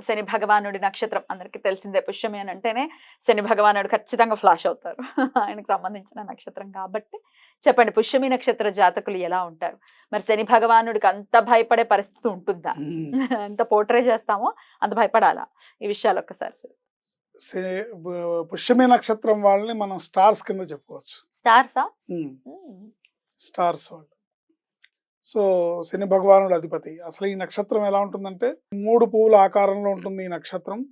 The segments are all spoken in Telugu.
శని భగవానుడి నక్షత్రం. అందరికీ తెలిసిందే పుష్యమి అని అంటేనే శని భగవానుడు ఖచ్చితంగా ఫ్లాష్ అవుతారు. ఆయనకు సంబంధించిన నక్షత్రం కాబట్టి చెప్పండి పుష్యమి నక్షత్ర జాతకులు ఎలా ఉంటారు? మరి శని భగవానుడికి అంత భయపడే పరిస్థితి ఉంటుందా? ఎంత పోర్ట్రే చేస్తామో అంత భయపడాలా? ఈ విషయాలు ఒక్కసారి పుష్యమి నక్షత్రం వాళ్ళని మనం స్టార్స్ కింద చెప్పుకోవచ్చు. స్టార్సా? స్టార్స్ వాళ్ళు. సో శని భగవానుడు అధిపతి. అసలు ఈ నక్షత్రం ఎలా ఉంటుందంటే మూడు పువ్వుల ఆకారంలో ఉంటుంది ఈ నక్షత్రం.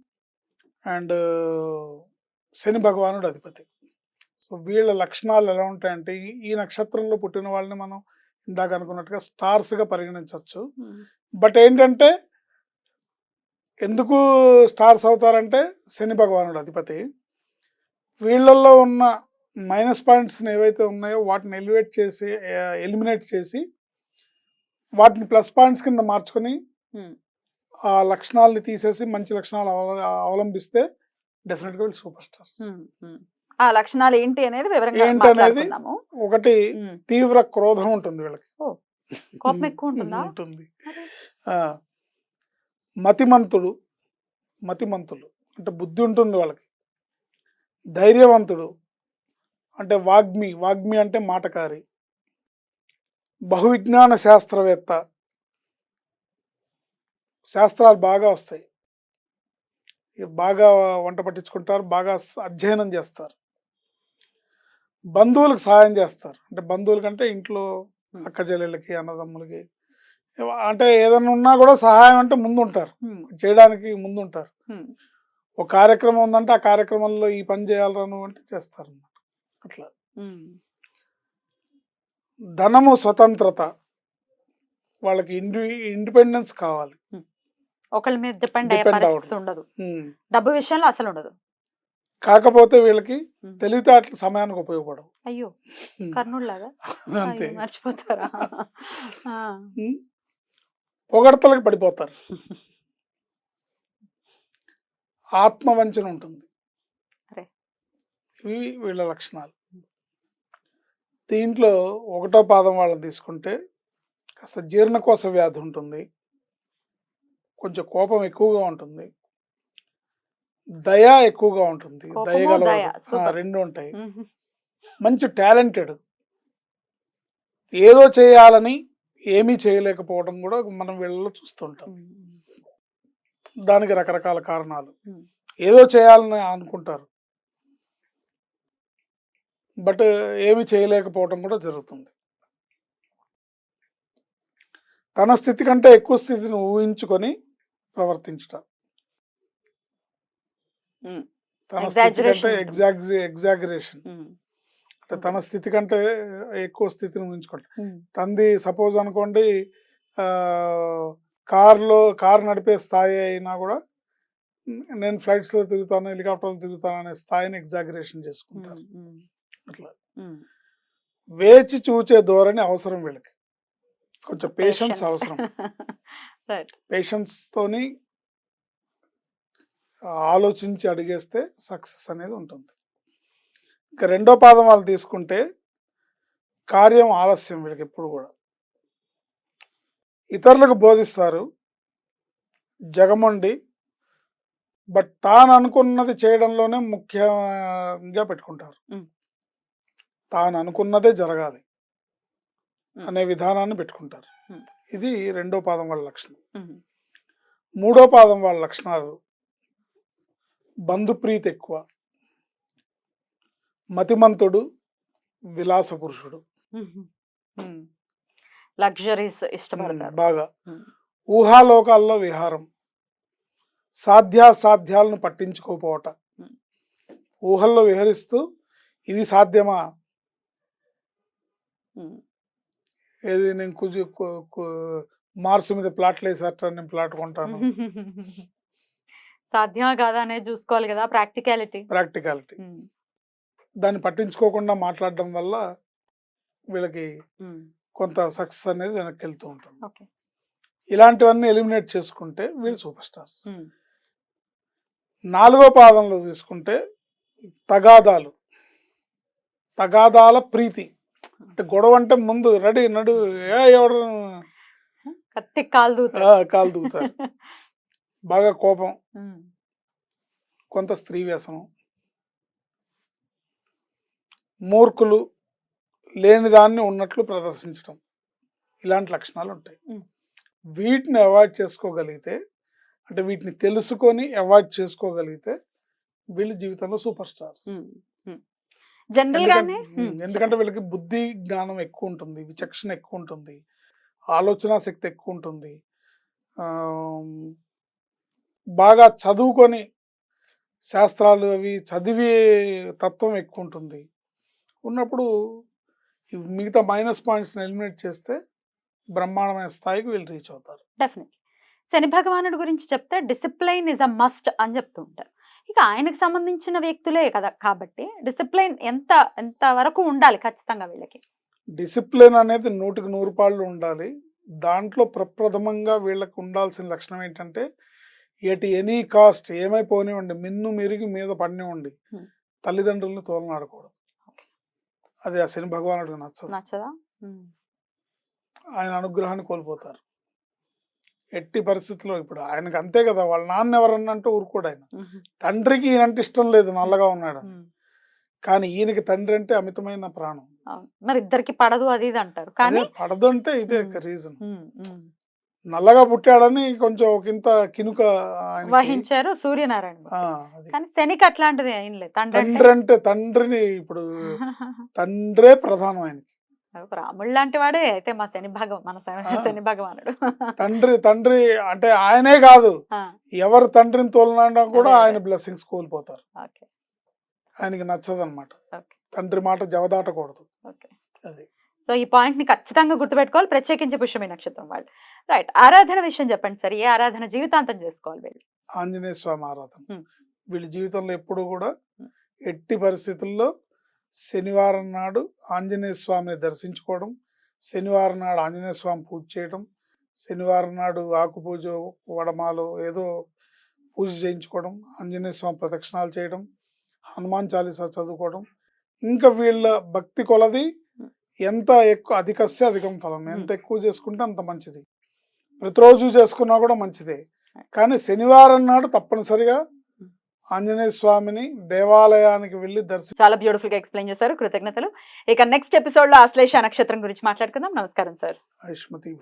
అండ్ శని భగవానుడు అధిపతి. సో వీళ్ళ లక్షణాలు ఎలా ఉంటాయంటే ఈ- నక్షత్రంలో పుట్టిన వాళ్ళని మనం ఇందాక అనుకున్నట్టుగా stars గా పరిగణించవచ్చు బట్ ఏంటంటే ఎందుకు స్టార్స్ అవుతారంటే శని భగవానుడు అధిపతి. వీళ్ళల్లో ఉన్న మైనస్ పాయింట్స్ని ఏవైతే ఉన్నాయో వాటిని ఎలివేట్ చేసి ఎలిమినేట్ చేసి వాటిని ప్లస్ పాయింట్స్ కింద మార్చుకొని. ఆ లక్షణాలని తీసేసి మంచి లక్షణాలు అవ- అవలంబిస్తే డెఫినెట్గా వీళ్ళు సూపర్ స్టార్స్. ఆ లక్షణాలు ఏంటి అనేది వివరంగా ఏంటి అనేది? ఒకటి. తీవ్ర క్రోధం ఉంటుంది వీళ్ళకి. కోపం ఎక్కువ ఉంటుందా? మతిమంతుడు మతిమంతులు అంటే బుద్ధి ఉంటుంది వాళ్ళకి. ధైర్యవంతుడు అంటే వాగ్మి వాగ్మి అంటే మాటకారి. బహువిజ్ఞాన శాస్త్రవేత్త. శాస్త్రాలు బాగా వస్తాయి. బాగా వంట పట్టించుకుంటారు బాగా అధ్యయనం చేస్తారు. బంధువులకు సహాయం చేస్తారు. అంటే బంధువులకంటే ఇంట్లో అక్క చెల్లెళ్ళకి అన్నదమ్ములకి అంటే ఏదైనా ఉన్నా కూడా సహాయం అంటే ముందు ఉంటారు ఉమ్. చేయడానికి ముందు ఉంటారు ఉమ్. ఒక కార్యక్రమం ఉందంటే ఆ కార్యక్రమంలో ఈ పని చేయాలరా నువ్వు అంటే చేస్తారు అన్నమాట అట్లా. ధనము స్వతంత్రత. వాళ్ళకి ఇండి ఇండిపెండెన్స్ కావాలి. ఒకళ్ళ మీద డిపెండ్ అయ్యే పరిస్థితి. ఉండదు. డబ్బు విషయంలో అసలు ఉండదు. కాకపోతే వీళ్ళకి. తెలివితేటలు సమయానికి ఉపయోగపడవు. అయ్యో! ఉమ్. కర్నూలులాగా అంతే మర్చిపోతారా. పొగడతలకు పడిపోతారు. ఆత్మవంచన ఉంటుంది. ఇవి వీళ్ళ లక్షణాలు. దీంట్లో ఒకటో పాదం వాళ్ళని తీసుకుంటే కాస్త జీర్ణకోశ వ్యాధి ఉంటుంది. కొంచెం కోపం ఎక్కువగా ఉంటుంది. దయ ఎక్కువగా ఉంటుంది. దయ, super. రెండు ఉంటాయి. మంచి టాలెంటెడ్. ఏదో చేయాలని ఏమీ చేయలేకపోవడం కూడా మనం వీళ్ళలో చూస్తుంటాం. దానికి రకరకాల కారణాలు. ఏదో చేయాలని అనుకుంటారు. బట్ ఏమి చేయలేకపోవడం కూడా జరుగుతుంది తన స్థితి కంటే ఎక్కువ స్థితిని ఊహించుకొని ప్రవర్తించుట. తన స్థితి కంటే. Exag exaggeration. అంటే తన స్థితి కంటే ఎక్కువ స్థితిని ఊహించుకుంటా ఉమ్. తంది సపోజ్ అనుకోండి కార్లో కార్ నడిపే స్థాయి అయినా కూడా "న- నేను ఫ్లైట్స్లో తిరుగుతాను హెలికాప్టర్లో తిరుగుతాను అనే స్థాయిని ఎగ్జాగరేషన్. ఉమ్. అట్లా. వేచి చూచే ధోరణి అవసరం వీళ్ళకి. కొంచెం పేషెన్స్. అవసరం. పేషెన్స్ తోని ఆలోచించి అడిగేస్తే సక్సెస్ అనేది ఉంటుంది. ఇంకా రెండో పాదం వాళ్ళు తీసుకుంటే కార్యం ఆలస్యం వీళ్ళకి ఎప్పుడు కూడా. ఇతరులకు బోధిస్తారు జగమండి బట్ తాను అనుకున్నది చేయడంలోనే ముఖ్యంగా పెట్టుకుంటారు. తాను అనుకున్నదే జరగాలి. అనే విధానాన్ని పెట్టుకుంటారు. ఇది రెండో పాదం వాళ్ళ లక్షణం. మూడో పాదం వాళ్ళ లక్షణాలు బంధుప్రీతి ఎక్కువ మతిమంతుడు విలాస పురుషుడు లగ్జరీస్ ఇష్టపడతారు బాగా. ఊహాలోకాల్లో విహారం సాధ్యాసాధ్యాలను పట్టించుకోపోవట. ఊహల్లో విహరిస్తూ ఇది సాధ్యమా. ఏది నేను కుజు మార్స్ మీద ప్లాట్లు వేసేట నేను ప్లాట్ కొంటాను. సాధ్యమా కాదా అనేది చూసుకోవాలి కదా ప్రాక్టికాలిటీ. ప్రాక్టికాలిటీ. దాన్ని పట్టించుకోకుండా మాట్లాడడం వల్ల వీళ్ళకి కొంత సక్సెస్ అనేది వెనక్కి వెళ్తూ ఉంటుంది. ఇలాంటివన్నీ ఎలిమినేట్ చేసుకుంటే వీళ్ళు సూపర్ స్టార్స్ నాలుగో పాదంలో తీసుకుంటే తగాదాలు. తగాదాల ప్రీతి. అంటే గొడవ అంటే ముందు రెడీ నడు ఏ ఎవడు? కత్తి కాలు దూత కాలు దూకుతారు బాగా కోపం. కొంత స్త్రీ వ్యసనం. మూర్ఖులు లేని దాన్ని ఉన్నట్లు ప్రదర్శించడం ఇలాంటి లక్షణాలు ఉంటాయి. వీటిని అవాయిడ్ చేసుకోగలిగితే అంటే వీటిని తెలుసుకొని అవాయిడ్ చేసుకోగలిగితే వీళ్ళ జీవితంలో సూపర్ స్టార్స్. జనరల్ గానే? ఎందుకంటే వీళ్ళకి బుద్ధి జ్ఞానం ఎక్కువ ఉంటుంది విచక్షణ ఎక్కువ ఉంటుంది ఆలోచన శక్తి ఎక్కువ ఉంటుంది. బాగా చదువుకొని శాస్త్రాలు అవి చదివే తత్వం ఎక్కువ ఉంటుంది. ఉన్నప్పుడు మిగతా మైనస్ పాయింట్స్ని ఎలిమినేట్ చేస్తే బ్రహ్మాండమైన స్థాయికి వీళ్ళు రీచ్ అవుతారు. డెఫినెట్లీ శని భగవానుడి గురించి చెప్తే డిసిప్లైన్ ఇస్ అ మస్ట్ అని చెప్తూ ఉంటారు. ఇక ఆయనకు సంబంధించిన వ్యక్తులే కదా కాబట్టి డిసిప్లైన్ ఎంత ఎంత వరకు ఉండాలి ఖచ్చితంగా వీళ్ళకి? డిసిప్లిన్ అనేది నూటికి నూరు పాళ్ళు ఉండాలి. దాంట్లో ప్రప్రథమంగా వీళ్ళకి ఉండాల్సిన లక్షణం ఏంటంటే ఎట్ ఎనీ కాస్ట్ ఏమైపోనివ్వండి మిన్ను మెరిగి మీద పడినివ్వండి. తల్లిదండ్రులను తోలనాడకూడదు. అది ఆ శని భగవానుడికి నచ్చదు. నచ్చదా? ఆయన అనుగ్రహాన్ని కోల్పోతారు. ఎట్టి పరిస్థితుల్లో ఇప్పుడు ఆయనకు అంతే కదా వాళ్ళ నాన్న ఎవరన్నంటే ఊరుకోడు ఆయన. తండ్రికి ఈయనంటే ఇష్టం లేదు నల్లగా ఉన్నాడు. కానీ ఈయనకి తండ్రి అంటే అమితమైన ప్రాణం. మరి ఇద్దరికి పడదు అది ఇది అంటారు. కానీ అదే పడదంటే ఇదే. రీజన్. నల్లగా పుట్టాడని కొంచెం ఒకంత కినుక. వహించారు సూర్యనారాయణ కానీ శనికి అట్లాంటిది అంటే తండ్రి అంటే తండ్రిని ఇప్పుడు తండ్రే ప్రధానం ఆయనకి. రాముడు లాంటి వాడే. అయితే మా శని భగవ మన శని- భగవానుడు. తండ్రి తండ్రి అంటే ఆయనే కాదు. ఎవరు తండ్రిని తోలనడం కూడా. ఆయన బ్లెస్సింగ్స్ కోల్పోతారు. ఓకే. ఆయనకి నచ్చదు అనమాట తండ్రి మాట జవదాటకూడదు. ఓకే. అది. సో ఈ పాయింట్ని ఖచ్చితంగా గుర్తుపెట్టుకోవాలి. ప్రత్యేకించి పుష్యమి నక్షత్రం వాళ్ళు. రైట్. ఆరాధన విషయం చెప్పండి సార్. ఏ ఆరాధన జీవితాంతం చేసుకోవాలి వీళ్ళు? ఆంజనేయ స్వామి ఆరాధన. వీళ్ళ జీవితంలో ఎప్పుడు కూడా. ఎట్టి పరిస్థితుల్లో శనివారం నాడు ఆంజనేయ స్వామిని దర్శించుకోవడం శనివారం నాడు ఆంజనేయ స్వామి పూజ చేయడం శనివారం నాడు ఆకు పూజ వడమాలు ఏదో పూజ చేయించుకోవడం ఆంజనేయ స్వామి ప్రదక్షిణాలు చేయడం హనుమాన్ చాలీసా చదువుకోవడం. ఇంకా వీళ్ళ భక్తి కొలది. ఎంత ఎక్కువ అధికస్య అధికం ఫలం. ఎంత ఎక్కువ చేసుకుంటే అంత మంచిది. ప్రతిరోజు చేసుకున్నా కూడా మంచిదే. కానీ శనివారం నాడు తప్పనిసరిగా ఆంజనేయ స్వామిని దేవాలయానికి వెళ్ళి దర్శనం చాలా బ్యూటిఫుల్గా ఎక్స్ప్లెయిన్ చేశారు. కృతజ్ఞతలు. ఇక నెక్స్ట్ ఎపిసోడ్లో ఆశ్లేష నక్షత్రం గురించి మాట్లాడుకుందాం. నమస్కారం సార్ ఐష్మతి